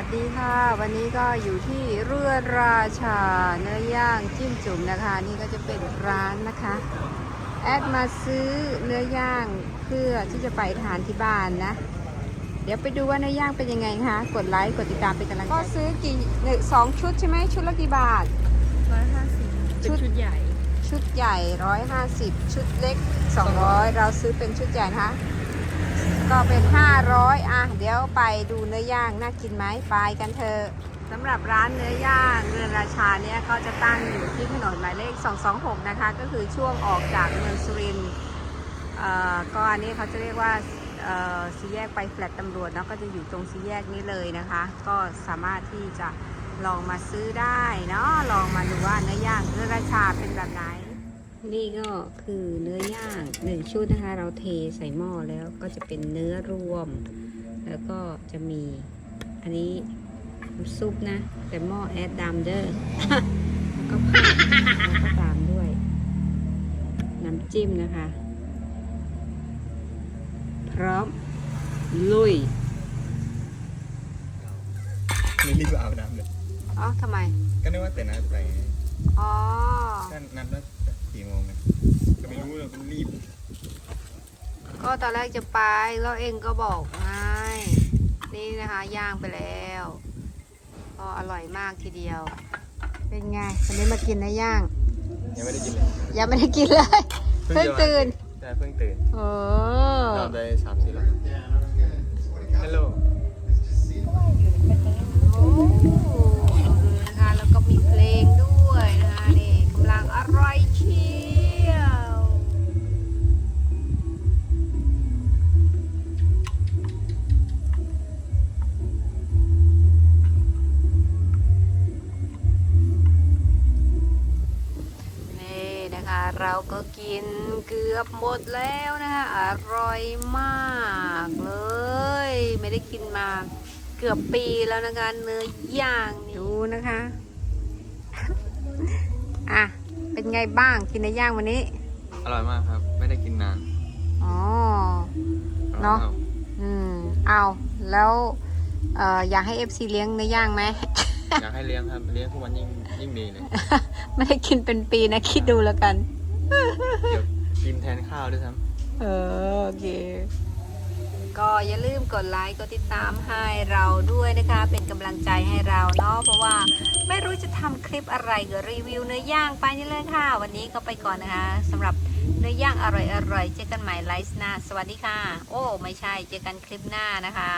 วันนี้ก็อยู่ที่เรือราชาเนื้อย่างจิ้มจุ่มนะคะ นี่ก็จะเป็นร้านนะคะ แอดมาซื้อเนื้อย่างเพื่อที่จะไปทานที่บ้านนะ เดี๋ยวไปดูว่าเนื้อย่างเป็นยังไงนะคะกดไลค์กดติดตามเป็นกำลังใจก็ซื้อกี่หนึ่งสองชุดใช่ไหมชุดละกี่บาทร้อยห้าสิบชุเป็นดชุดใหญ่ ชุดใหญ่150ชุดเล็ก200เราซื้อเป็นชุดใหญ่นะคะ ก็เป็น 500 อะ เดี๋ยวไปดูเนื้อย่างน่ากินไหมไปกันเถอะสำหรับร้านเนื้อย่างเรือนราชาเนี่ยเขาจะตั้งอยู่ที่ถนนหมายเลข 226 นะคะ ก็คือช่วงออกจากเมืองสุรินทร์ก็อันนี้เขาจะเรียกว่าสีแยกไปแฟลตตำรวจเนาะก็จะอยู่ตรงสีแยกนี้เลยนะคะ ก็สามารถที่จะลองมาซื้อได้เนาะลองมาดูว่าเนื้อย่างเรือนราชาเป็นแบบไหน นี่ก็คือเนื้อย่างหนึ่งชุดนะคะ เราเทใส่หม้อแล้วก็จะเป็นเนื้อรวม แล้วก็จะมีอันนี้น้ำซุปนะ แต่หม้อแอดดามเดอร์แล้วก็ผักแล้วก็ตามด้วย น้ำจิ้มนะคะ พร้อม ลุย ไม่รีบอาบน้ำเลยอ๋อทำไม ก็นึกว่าแต่นัดไปไงอ๋อ ก็นัดว่ากี่โมงนะก็ไม่รู้เลยมันรีบ ก็ตอนแรกจะไปแล้วเองก็บอกไงนี่นะคะย่างไปแล้วก็อร่อยมากทีเดียว เป็นไงวันนี้มากินนะย่าง ยังไม่ได้กินเลยยังไม่ได้กินเลยเพิ่งตื่นใช่เพิ่งตื่นโอ้นอนไปสามสี่รอบฮัลโหล เราก็กินเกือบหมดแล้วนะคะอร่อยมากเลย ไม่ได้กินมาเกือบปีแล้วนะคะเนื้อย่างนี่ดูนะคะ อะ เป็นไงบ้างกินเนื้อย่างวันนี้ อร่อยมากครับ ไม่ได้กินนาน อ๋อ เนอะอืม เอาแล้วเอ่ออยากให้ FC เลี้ยงเนื้อย่างไหมอยากให้เลี้ยงครับ เลี้ยงทุกวันยิ่งยิ่งดีเลย ไม่ได้กินเป็นปีนะ คิดดูแล้วกัน เดี๋ยวกินแทนข้าวด้วยซ้เออโอเค ก็อย่าลืมกดไลค์กดติดตามให้เราด้วยนะคะ เป็นกำลังใจให้เราเนาะเพราะว่าไม่รู้จะทำคลิปอะไรก็รีวิวเนื้อย่างไปนี่เลยค่ะ วันนี้ก็ไปก่อนนะคะสำหรับเนื้อย่างอร่อยๆเจอกันใหม่ไลฟ์หน้า สวัสดีค่ะ โอ้ ไม่ใช่เจอกันคลิปหน้านะคะ